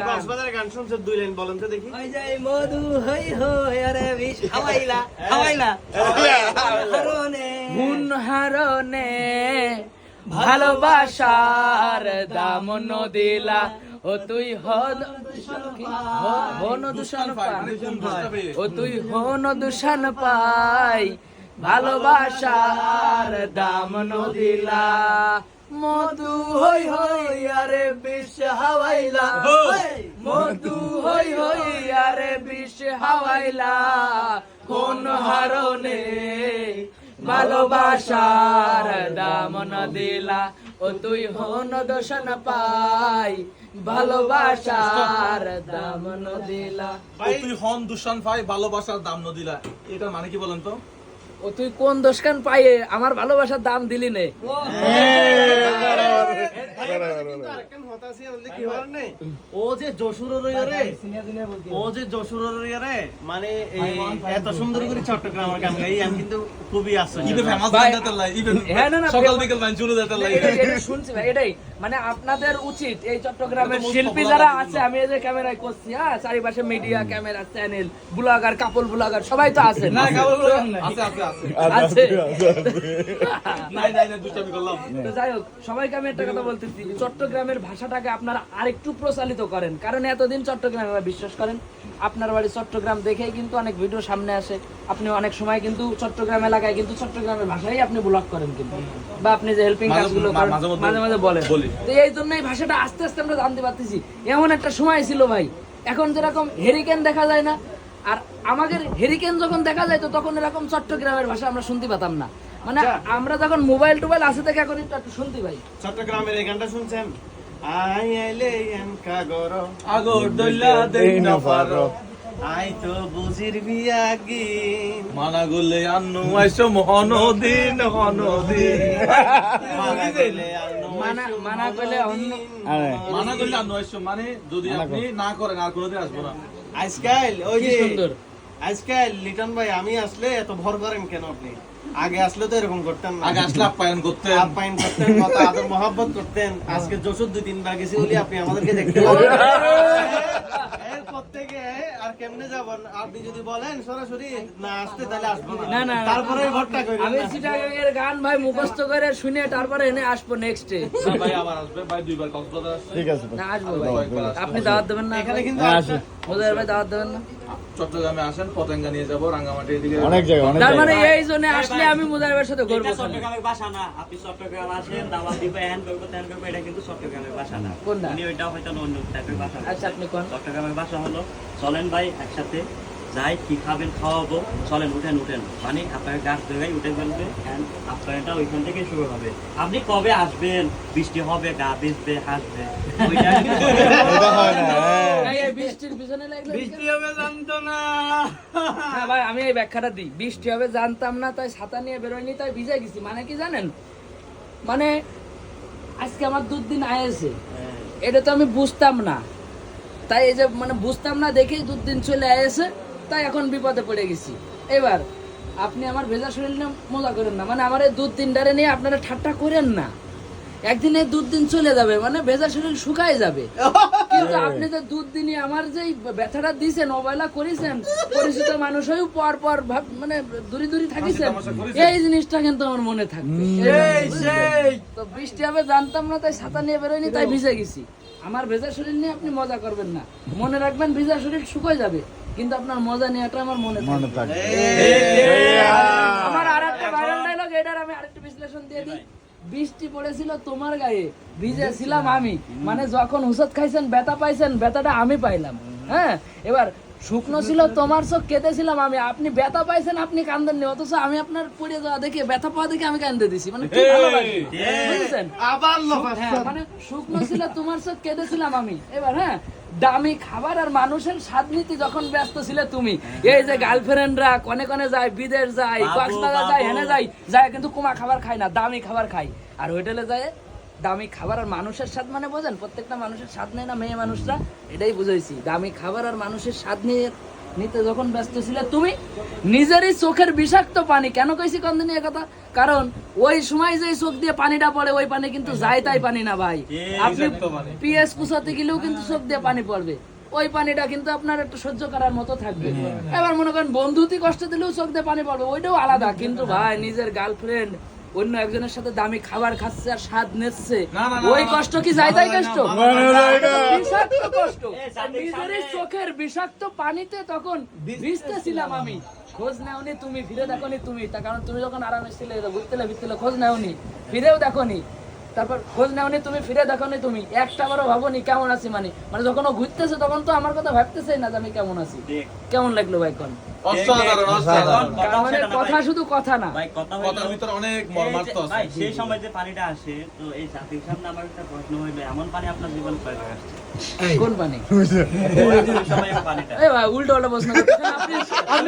কক্সবাজারের গান শুনছো দুই লাইন বলেন তো দেখি ওই যে মধু হই হই আরে বিষ হাওয়াইলা হাওয়াইলা হারনে গুণ হারনে ভালোবাসার দাম নদিলা ও তুই হন হন দূষণ পাই ও তুই হন দূষণ পাই ভালোবাসার দাম নদিলা মধু হই হই আরে বিষ হাওয়াইলা। মধু হই হই আরে বিষ হাওয়াইলা। কোন হারনে ভালোবাসার দাম না দিলা? ও তুই হন দোষণ পাই ভালোবাসার দাম না দিলা। ও তুই হন দূষণ ভাই ভালোবাসার দাম নদিলা এটার মানে কি বলেন তো? ও তুই কোন দোষকান পাই আমার ভালোবাসার দাম দিলি নে? নেই? ও যে রে ও যে রে মানে এত সুন্দর করে চট্টগ্রামের গান গাই আমি কিন্তু খুবই আশ্চর্য। ইবে ফেমাস ভাই- গান দাতার লাই ইবে হ্যাঁ, না, না, সকাল বিকেল বাইন চুলু দাতার লাই। এটাই- এটাই শুনছি এটাই। মানে আপনাদের উচিত এই চট্টগ্রামের শিল্পী যারা আছে আমি এই যে ক্যামেরায় করছি হ্যাঁ চারিপাশে media camera channel blogger couple blogger সবাই তো আছেন না আছে আছে আছে। আছে। নাই নাই নাই করলাম। তো যাই হোক সবাইকে আমি একটা কথা বলতেছি। চট্টগ্রামের ভাষাটাকে আপনারা আরেকটু প্রচালিত করেন। কারণ এতদিন চট্টগ্রামে বিশ্বাস করেন আপনার বাড়ি চট্টগ্রাম দেখেই কিন্তু অনেক ভিডিও সামনে আসে। আপনি অনেক সময় কিন্তু চট্টগ্রাম এলাকায় কিন্তু চট্টগ্রামের ভাষাই আপনি ব্লগ করেন কিন্তু। বা আপনি যে হেল্পিং কাজগুলো করেন মাঝে মাঝে বলেন। তো এই জন্যই ভাষাটা আস্তে আস্তে আমরা জানতে পারতেছি। এমন একটা সময় ছিল ভাই। এখন যেরকম হেরিকেন দেখা যায় না আর আমাদের হেরিকেন যখন দেখা যায় তো তখন এরকম চট্টগ্রামের ভাষা আমরা শুনতে পেতাম না। মানে আমরা যখন মোবাইল টোবাইল আছে দেখা করি তো একটু শুনতে ভাই চট্টগ্রামের এই গানটা শুনছেন? আই আইলে এনকা গর। আগর দইলা দেই না পারো। আই তো বুঝির বিয়াগি মানা গলে আন্নু আইসো মহনদিন হনদিন মানা গেলে আর মানা মানা করলে অন্য মানা গলে আন্নু আইসো মানে যদি আপনি না করেন আর কোনোদিন আসব না। আজকাল ওই কি যে সুন্দর। আজকাল লিটন ভাই আমি আসলে এত ভর করেন কেন আপনি? আগে আসলে তো এরকম করতেন না। আগে আসলে আপ্যায়ন করতেন। আপ্যায়ন করতেন কত আদর মহব্বত করতেন। আজকে যশোর দুই তিনবার গেছি বলি আপনি আমাদেরকে দেখতে পাবেন। এরপর থেকে আর কেমনে যাবেন আপনি যদি বলেন সরাসরি না আসতে তাহলে আসব না, না না, না। তারপরে ভরটা করি আমি চিটাগাংয়ের গান ভাই মুখস্থ করে শুনে তারপরে এনে আসব নেক্সট ভাই আবার আসবে। ভাই দুইবার কক্সবাজার আসছে ঠিক আছে না আসব ভাই। আপনি দাওয়াত দেবেন না? এখানে কিন্তু ওদের ভাই দাওয়াত দেবেন না? চট্টগ্রামে আসেন পতেঙ্গা নিয়ে যাব রাঙ্গামাটি এদিকে অনেক জায়গা অনেক তার মানে এই জন্য আসলে আমি মুজাহিবের সাথে ঘুরবো চট্টগ্রামের বাসা না। আপনি চট্টগ্রাম আসেন দাওয়াত দিবে হ্যান করব ত্যান করব এটা কিন্তু চট্টগ্রামের বাসা না। কোনটা? উনি ওইটা হয়তো অন্য টাইপের বাসা না। আচ্ছা আপনি কোন? চট্টগ্রামের বাসা হলো চলেন ভাই একসাথে যাই কি খাবেন খাওয়াবো। চলেন উঠেন উঠেন। মানে আপনার গাছ জায়গায় উঠে ফেলবে and আপনার এটা ওইখান থেকে শুরু হবে। আপনি কবে আসবেন? বৃষ্টি হবে গা ভিজবে হাসবে। হয় না হ্যাঁ। এই, এই বৃষ্টির পিছনে লাগলে বৃষ্টি হবে জানতো না। হ্যাঁ ভাই আমি এই ব্যাখ্যাটা দিই। বৃষ্টি হবে জানতাম না তাই ছাতা নিয়ে বেরোয়নি তাই ভিজে গেছি। মানে কি জানেন? মানে আজকে আমার দুদিন আয়েছে। এটা তো আমি বুঝতাম না। তাই এই যে মানে বুঝতাম না দেখেই দুদিন চলে আয়েছে তাই এখন বিপদে পড়ে গেছি। এবার আপনি আমার ভেজা শরীর নিয়ে মজা করেন না মানে আমার এই দুধ দিনটারে নিয়ে আপনারা ঠাট্টা করেন না। একদিন এই দুধ দিন চলে যাবে মানে ভেজা শরীর শুকায় যাবে। কিন্তু আপনি যে দুধ দিনই আমার যে ব্যথাটা দিছেন অবহেলা করেছেন পরিচিত মানুষ হয়েও পর পর ভাব মানে দূরে দূরে থাকিছেন এই জিনিসটা কিন্তু আমার মনে থাকবে। তো বৃষ্টি হবে জানতাম না তাই ছাতা নিয়ে বেরোয়নি তাই ভিজে গেছি। আমার ভেজা শরীর নিয়ে আপনি মজা করবেন না। মনে রাখবেন ভেজা শরীর শুকাই যাবে কিন্তু আপনার মজা নেওয়াটা আমার মনে মনে থাকবে। আমার আর একটা ভাইরাল ডায়লগ এটার আমি আরেকটা বিশ্লেষণ দিয়ে দিই। বৃষ্টি পড়েছিল তোমার গায়ে ভিজে ছিলাম আমি। মানে যখন হুসত খাইছেন ব্যথা পাইছেন ব্যথাটা আমি পাইলাম। হ্যাঁ? এবার শুকনো ছিল তোমার চোখ কেঁদেছিলাম আমি। আপনি ব্যথা পাইছেন আপনি কান্দেননি অথচ আমি আপনার পড়ে যাওয়া দেখে ব্যথা পাওয়া দেখে আমি কান্দে দিছি। মানে কি বুঝেছেন? আবার হ্যাঁ, মানে শুকনো ছিল তোমার চোখ কেঁদেছিলাম আমি। এবার হ্যাঁ দামি খাবার আর মানুষের স্বাদ নিতে যখন ব্যস্ত ছিলে তুমি এই যে গার্লফ্রেন্ডরা কনে কনে যায় বিদেশ যায় কক্সবাজার যায় হেনে যায় যায় কিন্তু কুমা খাবার খায় না দামি খাবার খায়। আর হোটেলে যায় দামি খাবার আর মানুষের স্বাদ মানে বোঝেন? প্রত্যেকটা মানুষের স্বাদ নেই না মেয়ে মানুষরা? এটাই বুঝাইছি। দামি খাবার আর মানুষের স্বাদ নিয়ে নিতে যখন ব্যস্ত ছিলে তুমি নিজেরই চোখের বিষাক্ত পানি। কেন কইছি কন্দনি কথা? কারণ ওই সময় যে চোখ দিয়ে পানিটা পড়ে ওই পানি কিন্তু যায় তাই পানি না ভাই। আপনি। পিএস কুচাতে গেলেও কিন্তু চোখ দিয়ে পানি পড়বে। ওই পানিটা কিন্তু আপনার একটু সহ্য করার মতো থাকবে। এবার মনে করেন বন্ধুতি কষ্ট দিলেও চোখ দিয়ে পানি পড়বে ওইটাও আলাদা। কিন্তু ভাই নিজের গার্লফ্রেন্ড অন্য একজনের সাথে দামি খাবার খাচ্ছে আর স্বাদ নিচ্ছে না, না, না, ওই কষ্ট কি যায় তাই কষ্ট না, না, না। বিষাক্ত কষ্ট সামনে। চোখের বিষাক্ত পানিতে তখন ভিজতেছিলাম আমি খোঁজ নেওনি তুমি ফিরে দেখো তুমি তার কারণ তুমি যখন আরামে ছিলে ঘুরতেলে ফিরতেলে খোঁজ নেওনি ফিরেও দেখোনি তারপর খোঁজ নেওনি তুমি ফিরে দেখোনি তুমি একটা বারও ভাবোনি কেমন আছি মানে মানে যখন ও ঘুরতেছে তখন তো আমার কথা ভাবতেছেই না যে আমি কেমন আছি কেমন লাগল ভাই কথা মানে না। শুধু কথা না ভাই কথা কথার ভিতরে অনেক মর্মার্থ আছে সেই সময় যে পানিটা আসে তো এই জাতির সামনে আমার একটা প্রশ্ন হইল এমন পানি আপনার জীবন কয়বার আসছে কোন পানি এই ভাই উল্টো উল্টো প্রশ্ন আপনি আপনি